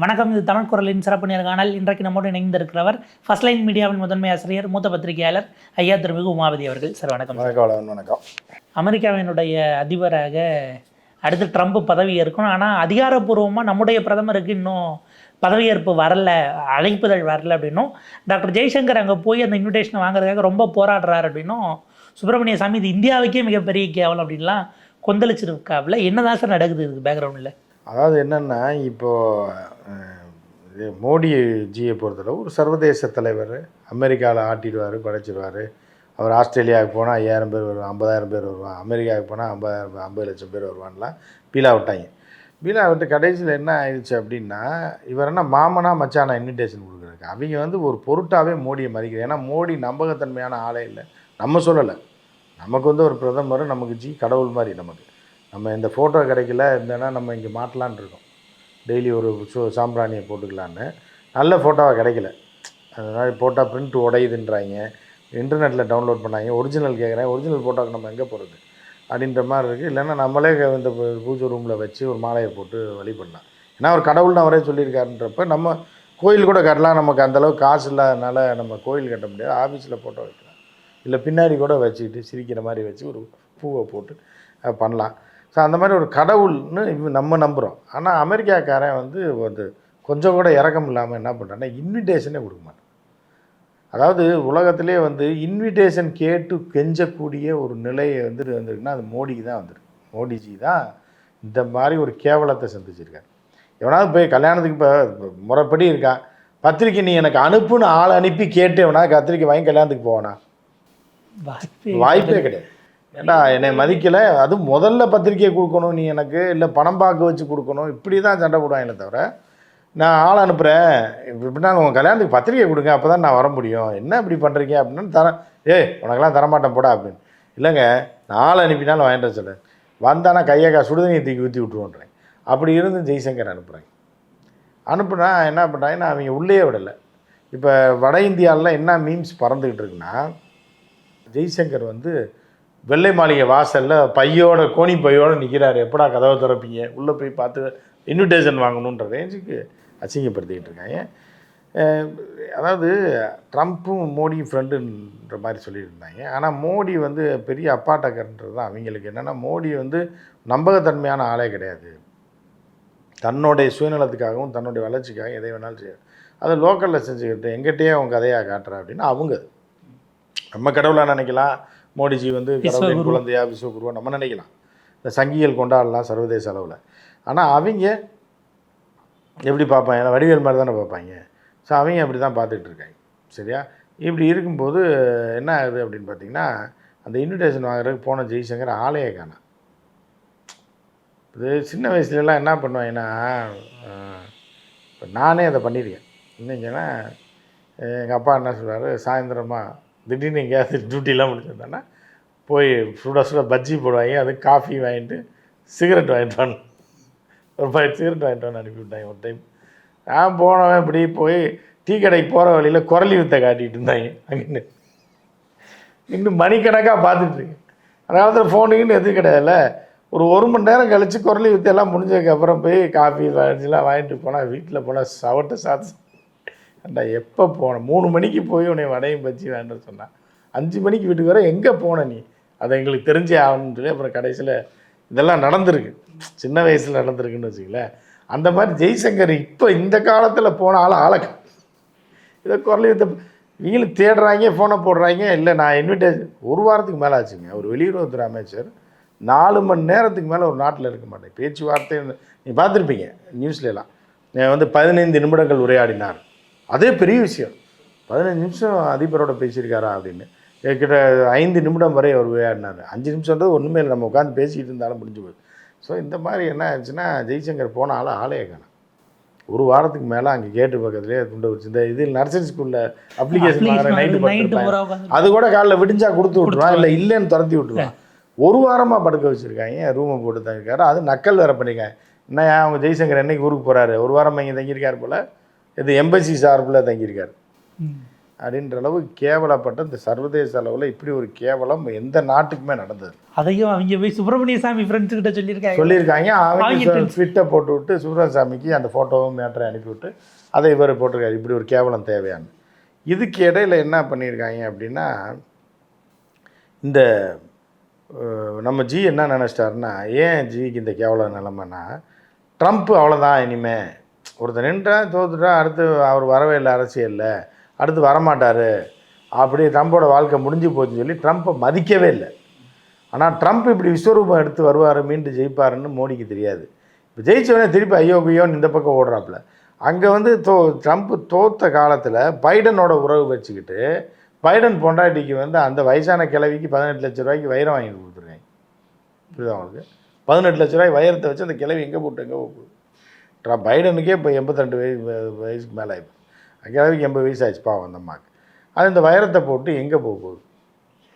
வணக்கம் இது தமிழ் குரலின் சிறப்பு நேர்காணல் இன்றைக்கு நம்மோடு இணைந்திருக்கிறவர் ஃபர்ஸ்ட் லைன் மீடியாவின் முதன்மை ஆசிரியர் மூத்த பத்திரிகையாளர் ஐயா திருமிகு உமாபதி அவர்கள். சார் வணக்கம். வணக்கம் வணக்கம். அமெரிக்காவினுடைய அதிபராக அடுத்து ட்ரம்ப் பதவி ஏற்கணும். ஆனால் அதிகாரப்பூர்வமாக நம்முடைய பிரதமருக்கு இன்னும் பதவியேற்பு வரல அழைப்புதல் வரல அப்படின்னும் டாக்டர் ஜெய்சங்கர் அங்கே போய் அந்த இன்விடேஷனை வாங்குறதுக்காக ரொம்ப போராடுறாரு அப்படின்னும் சுப்பிரமணிய சாமி இது இந்தியாவுக்கே மிகப்பெரிய கேவலம் அப்படின்லாம் கொந்தளிச்சிருக்காப்புல என்னதான் சார் நடக்குது இதுக்கு பேக்ரவுண்டில் அதாவது என்னென்னா இப்போது மோடி ஜியை பொறுத்தளவு ஒரு சர்வதேச தலைவர். அமெரிக்காவில் ஆட்டிடுவார் படைச்சிடுவார் அவர் ஆஸ்திரேலியாவுக்கு போனால் ஐயாயிரம் பேர் வருவான் ஐம்பதாயிரம் பேர் வருவான் அமெரிக்காவுக்கு போனால் ஐம்பதாயிரம் ஐம்பது லட்சம் பேர் வருவான்லாம் பீலா விட்டாங்க. பீலா விட்டு கடைசியில் என்ன ஆயிடுச்சு அப்படின்னா இவர் என்ன மாமனா மச்சானா இன்விடேஷன் கொடுக்குறாரு. அவங்க வந்து ஒரு பொருட்டாகவே மோடியை மதிக்கிறது ஏன்னா மோடி நம்பகத்தன்மையான ஆளே இல்லை. நம்ம சொல்லலை. நமக்கு வந்து ஒரு பிரதமர் நமக்கு ஜி கடவுள் மாதிரி நமக்கு. நம்ம இந்த ஃபோட்டோ கிடைக்கல இருந்தேன்னா நம்ம இங்கே மாட்டலான் இருக்கோம். டெய்லி ஒரு சோ சாம்பிராணியை போட்டுக்கலான்னு நல்ல ஃபோட்டோவாக கிடைக்கல. அதனால் போட்டால் பிரிண்ட் உடையுதுன்றாங்க. இன்டர்நெட்டில் டவுன்லோட் பண்ணாங்க. ஒரிஜினல் கேட்குறேன் ஒரிஜினல் ஃபோட்டோக்கு நம்ம எங்கே போகிறது அப்படின்ற மாதிரி இருக்குது இல்லைன்னா நம்மளே இந்த பூஜை ரூமில் வச்சு ஒரு மாலையை போட்டு வழிபடலாம் ஏன்னா அவர் கடவுள்னு அவரே சொல்லியிருக்காருன்றப்ப நம்ம கோயில் கூட கட்டலாம். நமக்கு அந்தளவுக்கு காசு இல்லாதனால நம்ம கோயில் கட்ட முடியாது. ஆஃபீஸில் ஃபோட்டோ வைக்கலாம். இல்லை பின்னாடி கூட வச்சுக்கிட்டு சிரிக்கிற மாதிரி வச்சு ஒரு பூவை போட்டு பண்ணலாம். ஸோ அந்த மாதிரி ஒரு கடவுள்னு நம்ம நம்புகிறோம் ஆனால் அமெரிக்காக்காரன் வந்து வந்து கொஞ்சம் கூட இறக்கம் இல்லாமல் என்ன பண்ணுறான்னா இன்விடேஷனே கொடுக்க மாட்டான். அதாவது உலகத்திலே வந்து இன்விடேஷன் கேட்டு கெஞ்சக்கூடிய ஒரு நிலையை வந்து வந்திருக்குன்னா அது மோடிக்கு தான் வந்திருக்கு. மோடிஜி தான் இந்த மாதிரி ஒரு கேவலத்தை சந்திச்சிருக்காரு. எவனாவது போய் கல்யாணத்துக்கு இப்போ முறைப்படி இருக்கான் பத்திரிக்கை நீ எனக்கு அனுப்புன்னு ஆள் அனுப்பி கேட்டு எவனாவது கத்திரிக்கை வாங்கி கல்யாணத்துக்கு போவானா? வாய்ப்பே கிடையாது. ஏன்னா என்னை மதிக்கலை? அது முதல்ல பத்திரிக்கையை கொடுக்கணும் நீ எனக்கு இல்லை பணம் பார்க்க வச்சு கொடுக்கணும். இப்படி தான் சண்டை போடுவாங்களே தவிர. நான் ஆள் அனுப்புகிறேன் இப்படின்னா உங்கள் கல்யாணத்துக்கு பத்திரிக்கை கொடுங்க அப்போ தான் நான் வர முடியும். என்ன இப்படி பண்ணுறீங்க அப்படின்னு தரேன் ஏய் உனக்கெல்லாம் தரமாட்டேன் போடா அப்படின்னு. இல்லைங்க நான் ஆள் அனுப்பினாலும் வாங்கிட்டு வர சொல்ல. வந்தானா கையை கா சுடுதண்ணியை தூக்கி ஊற்றி விட்டுருவோன்றேன். அப்படி இருந்து ஜெய்சங்கர் அனுப்புகிறேன் அனுப்புனா என்ன பண்ணுறாங்கன்னா அவங்க உள்ளே விடலை. இப்போ வட இந்தியாவில் என்ன மீம்ஸ் பறந்துக்கிட்டு இருக்குன்னா ஜெய்சங்கர் வந்து வெள்ளை மாளிகை வாசலில் பையோட கோணி பையோட நிற்கிறாரு எப்படா கதவை திறப்பீங்க? உள்ளே போய் பார்த்து இன்விடேஷன் வாங்கணுன்ற ரேஞ்சுக்கு அசிங்கப்படுத்திக்கிட்டு இருக்காங்க. அதாவது ட்ரம்ப்பும் மோடியும் ஃப்ரெண்டுன்ற மாதிரி சொல்லியிருந்தாங்க. ஆனால் மோடி வந்து பெரிய அப்பாட்டக்கர்ன்றது தான். அவங்களுக்கு என்னென்னா மோடி வந்து நம்பகத்தன்மையான ஆளே கிடையாது. தன்னுடைய சுயநலத்துக்காகவும் தன்னுடைய வளர்ச்சிக்காக எதை வேணாலும் செய்யும் அதை லோக்கலில் செஞ்சுக்கிட்டு எங்கிட்டயே அவங்க கதையாக காட்டுறா அப்படின்னா அவங்க. நம்ம கடவுளாக நினைக்கலாம். மோடிஜி வந்து கடவுளின். குழந்தையா விஸ்வகுருவா நம்ம நினைக்கலாம். இந்த சங்கிகள் கொண்டாடலாம் சர்வதேச அளவில். ஆனால் அவங்க எப்படி பார்ப்பாங்க? வடிவேல் மாதிரி தானே பார்ப்பாங்க. ஸோ அவங்க அப்படி தான் பார்த்துட்டு இருக்காங்க. சரியா? இப்படி இருக்கும்போது என்ன ஆகுது அப்படின்னு பார்த்தீங்கன்னா அந்த இன்விடேஷன் வாங்குறதுக்கு போன ஜெய்சங்கர் ஆளையே காணோம் இது சின்ன வயசுலலாம் என்ன பண்ணுவாங்கன்னா இப்போ நானே அதை பண்ணியிருக்கேன். இன்னைக்குன்னா எங்கள் அப்பா என்ன சொல்றாரு? சாயந்தரமா திடீர்னு எங்கேயாவது டியூட்டிலாம் முடிச்சிருந்தேன்னா போய் சுட சுட பஜ்ஜி போடுவாங்க அது காஃபி வாங்கிட்டு சிகரெட் வாங்கிட்டு வரணும். ஒரு ஃபைவ் சிகரெட் வாங்கிட்டு வந்து அனுப்பி விட்டாங்க ஒரு டைம் நான் போனவன் இப்படி போய் டீ கடைக்கு போகிற வழியில் குரலி வித்தை காட்டிகிட்டு இருந்தாங்க. அங்கே இன்னும் மணிக்கணக்காக பார்த்துட்ருக்கேன் அந்த காலத்தில் ஃபோனுக்குன்னு எதுவும் கிடையாதுல்ல. ஒரு ஒரு மணி நேரம் கழித்து குரலி வித்தையெல்லாம் முடிஞ்சதுக்கப்புறம் போய் காஃபி எல்லாம் வாங்கிட்டு போனால் வீட்டில் போனால் சவட்டை சாத்து ஏண்டா எப்போ போனேன் மூணு மணிக்கு போய் உன்னை வடையும் பஜ்ஜி வேண்டாம் சொன்னான் அஞ்சு மணிக்கு வீட்டுக்கு வர எங்கே போன நீ? அதை எங்களுக்கு தெரிஞ்சே ஆகணும்னு சொல்லி அப்புறம் கடைசியில் இதெல்லாம் நடந்திருக்கு. சின்ன வயசில் நடந்திருக்குன்னு வச்சுங்களேன் அந்த மாதிரி ஜெய்சங்கர் இப்போ இந்த காலத்தில் போன ஆள் ஆளக்கு. இதை குரல் வித்த தேடுறாங்க ஃபோனை போடுறாங்க. இல்லை நான் இன்விடேஷன் ஒரு வாரத்துக்கு மேலே ஆச்சுங்க. ஒரு வெளியுறவுத்துறை அமைச்சர் நாலு மணி நேரத்துக்கு மேலே ஒரு நாட்டில் இருக்க மாட்டேன். பேச்சுவார்த்தை நீ பார்த்துருப்பீங்க நியூஸ்லலாம் வந்து பதினைந்து நிமிடங்கள் உரையாடினார். அதே பெரிய விஷயம். பதினஞ்சு நிமிஷம் அதிபரோட பேசியிருக்காரா அப்படின்னு. கிட்ட ஐந்து நிமிடம் வரை அவர் உரையாடினார் அஞ்சு நிமிஷம்ன்றது ஒன்றுமே இல்லை. நம்ம உட்காந்து பேசிக்கிட்டு இருந்தாலும் முடிஞ்சு போகுது. ஸோ இந்த மாதிரி என்ன ஆச்சுன்னா ஜெய்சங்கர் போன ஆள் ஆளே காணோம். ஒரு வாரத்துக்கு மேலே அங்கே கேட்டு பக்கத்துலேயே துண்டை வச்சு இந்த இது நர்சரி ஸ்கூலில் அப்ளிகேஷன் நைட்டு நைட்டு படுத்துருப்பாங்க பூரா உட்காந்து அது கூட காலைல விடிஞ்சா கொடுத்து விட்ருவான் இல்லை இல்லைன்னு துரத்தி விட்ருவான் ஒரு வாரமாக படுக்க வச்சுருக்காங்க. ரூமை போட்டு தங்கியிருக்காரு? அது நக்கல் வேறு பண்ணிருக்காங்க என்ன அவங்க ஜெய்சங்கர் என்னைக்கு ஊருக்கு போகிறாரு ஒரு வாரம் இங்கே தங்கியிருக்காரு போல். இது எம்பசி சார்பில் தங்கியிருக்காரு. அப்படின்ற அளவு கேவலப்பட்ட இந்த சர்வதேச அளவில் இப்படி ஒரு கேவலம் எந்த நாட்டுக்குமே நடந்தது அதையும் அவங்க போய் சுப்பிரமணிய சாமி ஃப்ரெண்ட்ஸ் கிட்ட சொல்லியிருக்காங்க. சொல்லியிருக்காங்க. அவங்க ட்விட்டை போட்டு விட்டு சுப்ரசாமிக்கு அந்த ஃபோட்டோவும் மேட்டரை அனுப்பிவிட்டு அதை இவர் போட்டிருக்காரு. இப்படி ஒரு கேவலம் தேவையான்னு. இதுக்கு இடையில என்ன பண்ணியிருக்காங்க அப்படின்னா இந்த நம்ம ஜி என்ன நினச்சிட்டாருன்னா ஏன் ஜிக்கு இந்த கேவல நிலைமைன்னா ட்ரம்ப் அவ்வளோதான் இனிமே ஒருத்தர் நின்றா தோத்துட்டா அடுத்து அவர் வரவே இல்லை அரசியலில். அடுத்து வரமாட்டார். அப்படி ட்ரம்ப்போட வாழ்க்கை முடிஞ்சு போச்சுன்னு சொல்லி ட்ரம்ப்பை மதிக்கவே இல்லை. ஆனால் ட்ரம்ப் இப்படி விஸ்வரூபம் எடுத்து வருவார் மீண்டு ஜெயிப்பாருன்னு மோடிக்கு தெரியாது. இப்போ ஜெயிச்சவனே திருப்பி ஐயோ ஐயோன்னு இந்த பக்கம் ஓடுறாப்புல. அங்கே வந்து தோ ட்ரம்ப் தோத்த காலத்தில் பைடனோட உறவு வச்சுக்கிட்டு பைடன் பொண்டாட்டிக்கு வந்து அந்த வயசான கிழவிக்கு பதினெட்டு லட்ச ரூபாய்க்கு வைரம் வாங்கி கொடுத்துருக்காங்க. புரியுதா அவங்களுக்கு பதினெட்டு லட்ச ரூபாய் வைரத்தை வச்சு அந்த கிழவி எங்கே போட்டு எங்கே போகுது ட்ரம்ப் பைடனுக்கே இப்போ எண்பத்திரெண்டு வயசு வயசுக்கு மேலே ஆயிடுச்சு கிழவிக்கு எண்பது வயசு ஆச்சு பாவம் அந்த அம்மாவுக்கு அது இந்த வைரத்தை போட்டு எங்கே போக போகுது?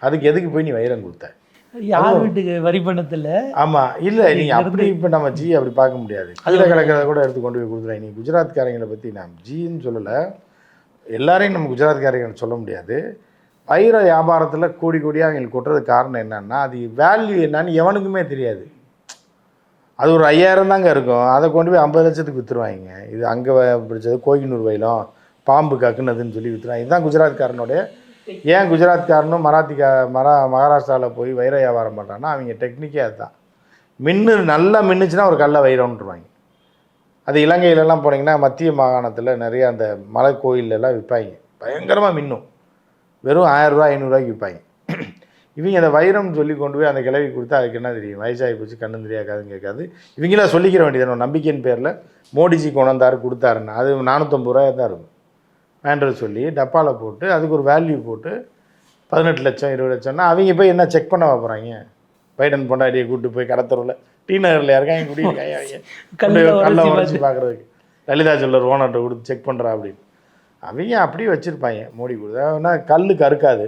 அதுக்கு எதுக்கு போய் நீ வைரம் கொடுத்த? யார் வீட்டுக்கு வரி பணத்தில் ஆமாம் இல்லை நீங்கள் அப்படி இப்போ நம்ம ஜி அப்படி பார்க்க முடியாது. கீழே கிடக்கிறத கூட எடுத்து கொண்டு போய் கொடுத்துருவாங்க நீ குஜராத்காரங்களை பற்றி நான் ஜின்னு சொல்லலை. எல்லாரையும் நம்ம குஜராத்காரங்களை சொல்ல முடியாது. வைர வியாபாரத்தில் கோடி கோடியாக அவங்களுக்கு கொட்டுறதுக்கு காரணம் என்னன்னா அது வேல்யூ என்னன்னு எவனுக்குமே தெரியாது. அது ஒரு ஐயாயிரம் தாங்க இருக்கும். அதை கொண்டு போய் ஐம்பது லட்சத்துக்கு விற்றுருவாங்க இது அங்கே பிடிச்சது கோகினூர் வயலும் பாம்பு கக்குனதுன்னு சொல்லி விற்றுருவாங்க இதுதான் குஜராத்காரனுடைய ஏன் குஜராத்காரனும் மராத்திக்கா மரா மகாராஷ்டிராவில் போய் வைர வியாபாரம் பண்ணுறாங்கன்னா அவங்க டெக்னிக்கே அதுதான். மின்னு நல்லா மின்னுச்சுன்னா ஒரு கல்ல வைரம்ன்றுவாங்க. அது இலங்கையிலலாம் போனீங்கன்னா மத்திய மாகாணத்தில் நிறைய அந்த மலை கோயிலெல்லாம் விற்பாங்க பயங்கரமாக மின்னும். வெறும் ஆயிரரூவா ஐநூறுரூவாய்க்கு விற்பாங்க இவங்க அந்த வைரம்னு சொல்லி கொண்டு போய் அந்த கிளவி கொடுத்தா அதுக்கு என்ன தெரியும்? வயசாகி போச்சு கண்ணு தெரியாது காதுன்னு கேட்காது. இவங்களாம் சொல்லிக்கிற வேண்டியது நம்பிக்கையின் பேரில் மோடிஜி கொண்டாந்தாரு கொடுத்தாருன்னு. அது நானூற்றம்பது ரூபாய் தான் இருக்கும். வேண்டது சொல்லி டப்பாவில் போட்டு அதுக்கு ஒரு வேல்யூ போட்டு பதினெட்டு லட்சம் இருபது லட்சம்னா அவங்க போய் என்ன செக் பண்ண போகிறாங்க பைடன் பொண்டாட்டியை கூப்பிட்டு போய் கடத்தருவில் டி நகரில் இருக்காங்க குடியிருக்காங்க அவங்க கல்ல உரைச்சி பார்க்குறதுக்கு. லலிதா ஜுவல்லர் ஓனர்கிட்ட கொடுத்து செக் பண்ணுறா அப்படின்னு. அவங்க அப்படியே வச்சுருப்பாங்க. மோடி கொடுத்தா கல் கருக்காது.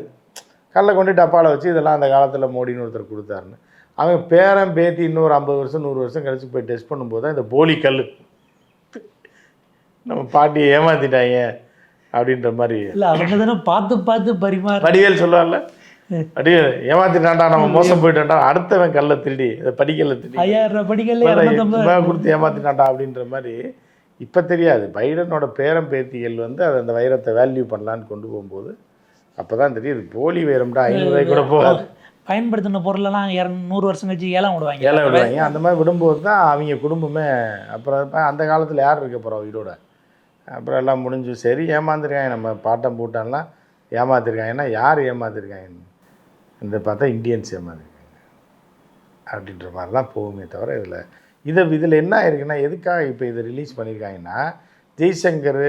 கல்லை கொண்டு டப்பாவில் வச்சு இதெல்லாம் அந்த காலத்தில் மோடின்னு ஒருத்தர் கொடுத்தாருன்னு. அவன் பேரன் பேத்தி இன்னொரு ஐம்பது வருஷம் நூறு வருஷம் கழிச்சு போய் டெஸ்ட் பண்ணும்போது தான் இந்த போலி கல் நம்ம பாட்டியை ஏமாத்திட்டாங்க அப்படின்ற மாதிரி இல்லை அவங்க தானே பார்த்து பார்த்து பரிமாற வடிவேல் சொல்லுவார்ல? வடிவேல் ஏமாத்திட்டான்டா நம்ம மோசம் போயிட்டான்டா அடுத்தவன் கல்லை திருடி இதை படிக்கல திருடி. ஐயாயிரம் படிக்கல கொடுத்து ஏமாத்தினான்டா அப்படின்ற மாதிரி இப்போ தெரியாது. பைடனோட பேரன் பேத்திகள் வந்து அதை அந்த வைரத்தை வேல்யூ பண்ணலான்னு கொண்டு போகும்போது அப்போ தான் தெரியும் இது போலி வைரம்டா ஐநூறுரூவாய்க்கு கூட போகாது. பயன்படுத்தின பொருளெல்லாம் இரநூறு நூறு வருஷம் கழிச்சு ஏலம் விடுவாங்க. ஏழை விடுவாங்க. அந்த மாதிரி விடும்போது தான் அவங்க குடும்பமே அப்புறம் அந்த காலத்தில் யார் இருக்க போகிறோம் உயிரோட? அப்புறம் எல்லாம் முடிஞ்சு சரி ஏமாந்துருக்காங்க. நம்ம பாட்டம் பூட்டான்லாம் ஏமாத்திருக்காங்கன்னா யார் ஏமாத்திருக்காங்க இந்த பார்த்தா இந்தியன்ஸ் ஏமாத்திருக்காங்க. அப்படின்ற மாதிரி தான் போகுமே தவிர இதில். இதை இதில் என்ன ஆயிருக்குன்னா எதுக்காக இப்போ இதை ரிலீஸ் பண்ணியிருக்காங்கன்னா ஜெய்சங்கர்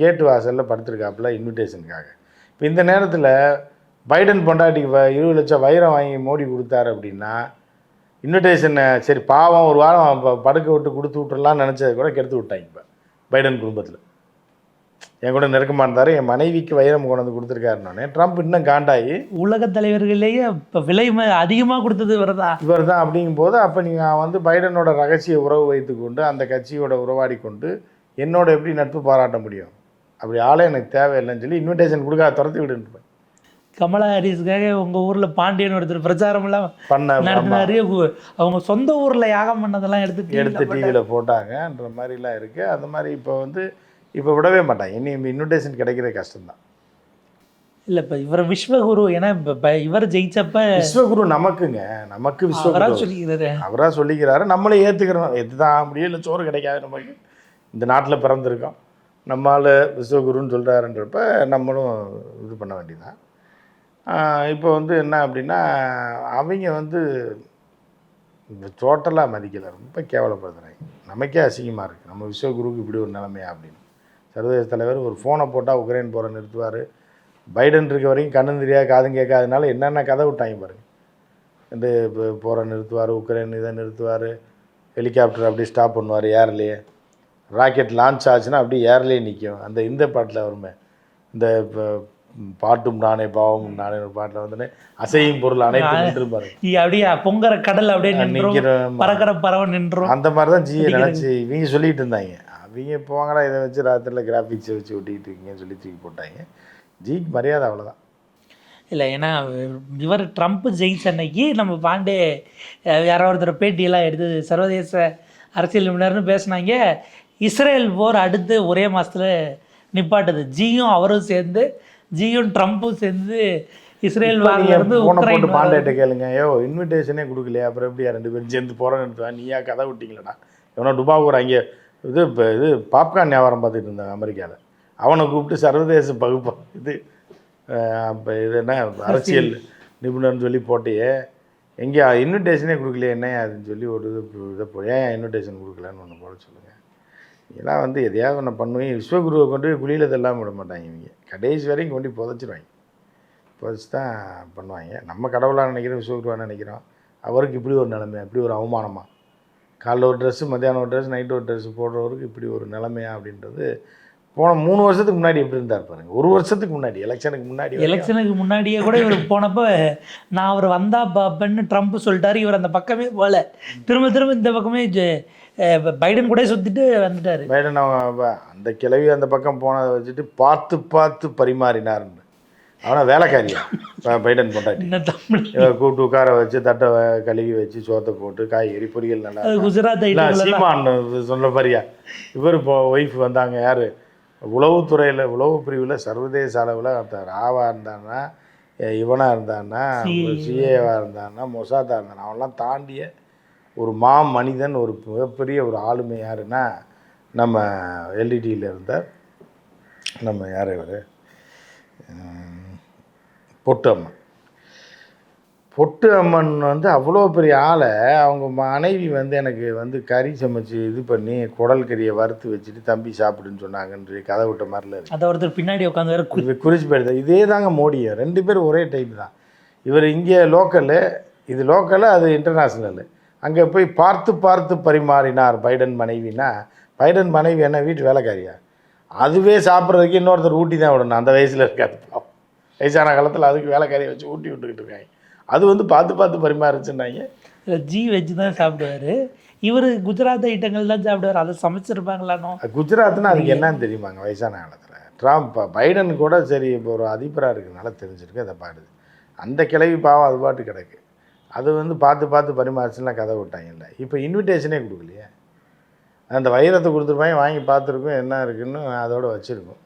கேட்டு வாசலில் படுத்திருக்காப்புல இன்விடேஷனுக்காக இப்போ இந்த நேரத்தில் பைடன் பொண்டாட்டிக்கு இருபது லட்சம் வைரம் வாங்கி மோடி கொடுத்தாரு அப்படின்னா இன்விடேஷனை சரி பாவம் ஒரு வாரம் படுக்க விட்டு கொடுத்து விட்டுறலாம்னு நினச்சதை கூட கெடுத்து விட்டாங்க இப்போ பைடன் குடும்பத்தில். என் கூட நெருக்கமாக இருந்தார் என் மனைவிக்கு வைரம் கொண்டு வந்து கொடுத்துருக்காருனோடனே ட்ரம்ப் இன்னும் காண்டாகி உலக தலைவர்களையே இப்போ விலை ம- அதிகமா கொடுத்தது இவர்தான். இவர் தான் அப்படிங்கும்போது அப்போ நீங்கள் வந்து பைடனோட ரகசிய உறவு வைத்துக்கொண்டு அந்த கட்சியோட உறவாடி கொண்டு என்னோட எப்படி நட்பு பாராட்ட முடியும்? அப்படி ஆளே எனக்கு தேவையில்லைன்னு சொல்லி இன்விடேஷன் கொடுக்காத துரத்தி விடுன்னு கமலா ஹாரிஸ்க்காக உங்க ஊர்ல பாண்டியன் ஒருத்தர் பிரச்சாரம் எல்லாம். நடத்தினாரு. அவங்க சொந்த ஊர்ல யாகம் பண்ணதெல்லாம் எடுத்து எடுத்து. டிவியில் போட்டாங்கன்ற மாதிரிலாம் இருக்குது அந்த மாதிரி இப்போ வந்து இப்போ விடவே மாட்டாங்க. இனி இன்விடேஷன் கிடைக்கிறதே கஷ்டம்தான். இல்ல இப்ப இவர் விஸ்வகுரு ஏன்னா இப்ப- இவர் ஜெயிச்சப்ப விஸ்வகுரு நமக்குங்க. நமக்கு அவரா விஸ்வகுரு. சொல்லிக்கிறாரு. அவராக சொல்லிக்கிறாரு. நம்மளே ஏற்றுக்கிறோம் எதுதான் முடியும் இல்லை சோறு கிடைக்காது நமக்கு. இந்த நாட்டில் பிறந்திருக்கோம். நம்மால் விஸ்வகுருன்னு சொல்கிறாருன்றப்ப நம்மளும் இது பண்ண வேண்டியதான் இப்போ வந்து என்ன அப்படின்னா அவங்க வந்து டோட்டலாக மதிக்கலை. ரொம்ப கேவலப்படுத்துகிறாங்க நமக்கே அசிங்கமாக இருக்குது நம்ம விஸ்வகுருக்கு இப்படி ஒரு நிலைமையா அப்படின்னு. சர்வதேச தலைவர் ஒரு ஃபோனை போட்டால் உக்ரைன் போகிற நிறுத்துவார். பைடன் இருக்க வரைக்கும் கண்ணு தெரியாது காதும் கேட்காதனால என்னென்ன கதை விட்டாங்க பாருங்க. இந்த போகிற நிறுத்துவார் உக்ரைன் இதை நிறுத்துவார். ஹெலிகாப்டர் அப்படியே ஸ்டாப் பண்ணுவார் ஏர்லேயே ராக்கெட் லான்ச் ஆச்சுன்னா அப்படியே ஏர்லேயே நிற்கும் அந்த இந்த பாட்டில் வருமே. இந்த பாட்டும் நானே பாவமும் நானே ஒரு பாட்டில் வந்து அசையும் பொருள் அனைத்தும் நின்றுப்பாரு அப்படியே பொங்கற கடல் அப்படியே நின்றும். பறக்கிற பறவை நின்றும். அந்த மாதிரி தான் ஜியை நினச்சி இவங்க சொல்லிட்டு இருந்தாங்க. அவங்க போவாங்கடா இதை வச்சு ராத்திரியில் கிராஃபிக்ஸை வச்சு ஒட்டிக்கிட்டு இருக்கீங்கன்னு சொல்லி தூக்கி போட்டாங்க. ஜிக்கு மரியாதை அவ்வளோதான் இல்லை ஏன்னா இவர் ட்ரம்ப் ஜெயிச்ச அன்னைக்கு நம்ம பாண்டே யாரோ ஒருத்தர் பேட்டியெல்லாம் எடுத்து சர்வதேச அரசியல் நிபுணர்னு பேசுனாங்க. இஸ்ரேல் போர் அடுத்து ஒரே மாசத்துல நிப்பாட்டுது. ஜியும் அவரும் சேர்ந்து ஜியும் ட்ரம்ப்பும் சேர்ந்து இஸ்ரேல் வாரில் இருந்து போன உக்ரைன் போட்டு பாண்டேட்ட கேளுங்க. ஐயோ இன்விடேஷனே கொடுக்கலையா? அப்புறம் எப்படியா ரெண்டு பேரும் சேர்ந்து போகிறேன்னு நீயா கதை விட்டீங்களடா. எவனோ டுபாகூர் அங்கே இது இப்போ இது பாப்கார்ன் வியாபாரம் பார்த்துட்டு இருந்தாங்க அமெரிக்காவில் அவனை கூப்பிட்டு சர்வதேச பகுப்பு. இது இப்போ இது என்ன? அரசியல் நிபுணர்னு சொல்லி போட்டியே. எங்கே இன்விடேஷனே கொடுக்கலையே? என்ன அதுன்னு சொல்லி ஒரு இது இதை ஏன் இன்விடேஷன் கொடுக்கலன்னு ஒன்று போட சொல்லுங்கள் இதெல்லாம் வந்து எதையாவது ஒன்று பண்ணுவீங்க. விஸ்வகுருவை கொண்டு போய் குழியில் தள்ளாமல் விட மாட்டாங்க இவங்க. கடைசி வரைக்கும் கொண்டு புதைச்சிருவாங்க. புதைச்சி தான் பண்ணுவாங்க. நம்ம கடவுளாக நினைக்கிறோம் விஸ்வகுருவாக நினைக்கிறோம். அவருக்கு இப்படி ஒரு நிலைமை இப்படி ஒரு அவமானமாக காலைல ஒரு ட்ரெஸ்ஸு மத்தியானம் ஒரு ட்ரெஸ் நைட்டு ஒரு ட்ரெஸ் போடுறவருக்கு இப்படி ஒரு நிலைமையா அப்படின்றது போன மூணு வருஷத்துக்கு முன்னாடி எப்படி இருந்தார் பாருங்க. ஒரு வருஷத்துக்கு முன்னாடி எலெக்ஷனுக்கு முன்னாடி எலெக்ஷனுக்கு முன்னாடியே கூட இவர் போனப்போ நான் அவர் வந்தா பாப்பேன்னு ட்ரம்ப் சொல்லிட்டாரு இவர் அந்த பக்கமே போகல திரும்ப திரும்ப இந்த பக்கமே பைடன் கூட சுத்திட்டு வந்துட்டாரு. பைடன் அவங்க அந்த கிளவி அந்த பக்கம் போனதை வச்சுட்டு பார்த்து பார்த்து பரிமாறினார்னு அவனை வேலைக்காரியா? பைடன் பொண்டாட்டி. கூப்பிட்டு உட்கார வச்சு தட்டை கழுவி வச்சு சோத்தை போட்டு காய்கறி பொரியல் நல்லா அது குஜராத் சீமான் சொல்ல பாரியா? இவர் இப்போ ஒய்ஃப் வந்தாங்க யார்? உளவுத்துறையில் உளவு பிரிவில் சர்வதேச அளவில் ஒருத்தர் ராவாக இருந்தான்னா இவனாக இருந்தான்னா சிஏவாக இருந்தான்னா மொசாத்தா இருந்தானா அவன்லாம் தாண்டிய ஒரு மா மனிதன் ஒரு மிகப்பெரிய ஒரு ஆளுமை யாருன்னா நம்ம எல்டிடியில் இருந்த நம்ம யார் இவர்? பொட்டு அம்மன். பொட்டு அம்மன் வந்து அவ்வளோ பெரிய ஆளை அவங்க மனைவி வந்து எனக்கு வந்து கறி சமைச்சு இது பண்ணி குடல் கறியை வறுத்து வச்சுட்டு தம்பி சாப்பிடுன்னு சொன்னாங்கன்னு சொல்லி கதை விட்ட மாதிரில இருக்கு. அதை ஒருத்தர் பின்னாடி உட்காந்து வேற குறிச்சு போயிடுது. இதே தாங்க மோடியை ரெண்டு பேரும் ஒரே டைப் தான். இவர் இங்கே லோக்கலு இது லோக்கலு அது இன்டர்நேஷ்னலு அங்கே போய் பார்த்து பார்த்து பரிமாறினார் பைடன் மனைவினா பைடன் மனைவி என்ன வீட்டு வேலைக்காரியா? அதுவே சாப்பிட்றதுக்கு இன்னொருத்தர் ஊட்டி தான் விடணும். அந்த வயசில் இருக்காது. வயசான காலத்தில் அதுக்கு வேலைக்காரியை வச்சு ஊட்டி விட்டுக்கிட்டு இருக்காங்க. அது வந்து பார்த்து பார்த்து பரிமாறிச்சுன்னாங்க. ஜி வெஜ் தான் சாப்பிடுவாரு. இவர் குஜராத் ஐட்டங்கள் தான் சாப்பிடுவார். அதை சமைச்சிருப்பாங்களானோ? குஜராத்னா அதுக்கு என்னன்னு தெரியுமாங்க? வயசான காலத்தில். ட்ரம்ப் பைடன் கூட சரி இப்போ ஒரு அதிபராக இருக்கிறனால தெரிஞ்சிருக்கு அதை பாடுது அந்த கிளவி பாவம் அது பாட்டு கிடக்கு. அது வந்து பார்த்து பார்த்து பரிமாறிச்சுலாம் கதை விட்டாங்கல்ல இப்போ இன்விடேஷனே கொடுக்கலையே. அந்த வைரத்தை கொடுத்துருப்பாங்க வாங்கி பார்த்துருக்கோம் என்ன இருக்குன்னு அதோட வச்சுருக்கோம்.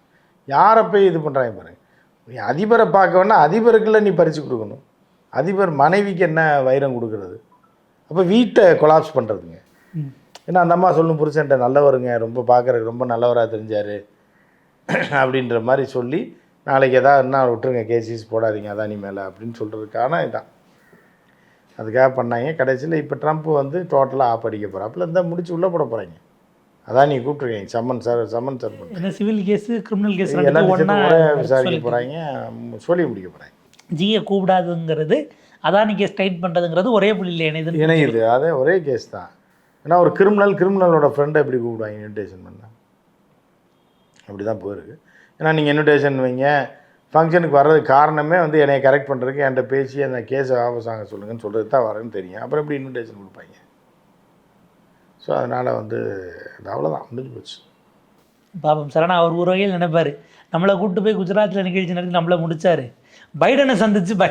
யாரை போய் இது பண்ணுறாங்க பாருங்க. நீ அதிபரை பார்க்க வேணா அதிபருக்குள்ள நீ பறித்து கொடுக்கணும். அதிபர் மனைவிக்கு என்ன வைரம் கொடுக்கறது? அப்போ வீட்டை கொலாப்ஸ் பண்ணுறதுங்க. ஏன்னா அந்த அம்மா சொல்லும் புருஷன்ட்ட நல்லவருங்க ரொம்ப பார்க்குறதுக்கு ரொம்ப நல்லவராக தெரிஞ்சார். அப்படின்ற மாதிரி சொல்லி நாளைக்கு எதாவது என்ன விட்டுருங்க கேசிஸ் போடாதீங்க அதானி மேலே அப்படின்னு சொல்கிறதுக்கான இதான். அதுக்காக பண்ணாங்க. கடைசியில் இப்போ ட்ரம்ப் வந்து டோட்டலாக ஆப் அடிக்க போகிறாப்புல இருந்தால் முடிச்சு உள்ளே போட போகிறாங்க அதான் நீ கூப்பிட்ருக்கீங்க சம்மன் சார் சம்மன் சார் பண்ணி என்ன சிவில் கேஸ் கிரிமினல் கேஸ் ஒன்றா ஒரே விசாரிக்க போகிறாங்க சொல்லி முடிக்க போகிறாங்க ஜியை கூப்பிடாதுங்கிறது அதானி கேஸ் டைட் பண்ணுறதுங்கிறது ஒரே புள்ளியில் இணையுது இணையுது. அதே ஒரே கேஸ் தான். ஏன்னா ஒரு கிரிமினல் கிரிமினலோட ஃப்ரெண்டை எப்படி கூப்பிடுவாங்க? இன்விடேஷன் பண்ண. அப்படி தான் போயிருக்கு. ஏன்னா நீங்கள் இன்விடேஷன் வைங்க. ஃபங்க்ஷனுக்கு வர்றதுக்கு காரணமே வந்து என்னை கரெக்ட் பண்ணுறதுக்கு என்கிட்ட பேசி அந்த கேஸை வாபஸ் வாங்க சொல்லுங்கன்னு சொல்கிறது தான் வரேன்னு தெரியும். அப்புறம் எப்படி இன்விடேஷன் கொடுப்பாங்க? ஸோ அதனால் வந்து அது அவ்வளோதான் முடிஞ்சு போச்சு. பாப்போம் சரணா அவர் ஒரு வகையில் நினைப்பாரு. நம்மளை கூப்பிட்டு போய் குஜராத்தில் நிகழ்ச்சி நடத்தி நம்மளை முடிச்சாரு. பைடனை சந்திச்சு பை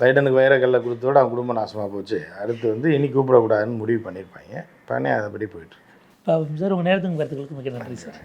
பைடனுக்கு வைரக்கல்ல கொடுத்தோட அவன் குடும்பம் நாசமாக போச்சு. அடுத்து வந்து இனி கூப்பிடக்கூடாதுன்னு முடிவு பண்ணியிருப்பாங்க. பண்ணி அதைப்படி போயிட்டு பாப்போம் சார் உங்கள் நேரத்துக்கு கருத்துக்களுக்கு மிக நன்றி சார்.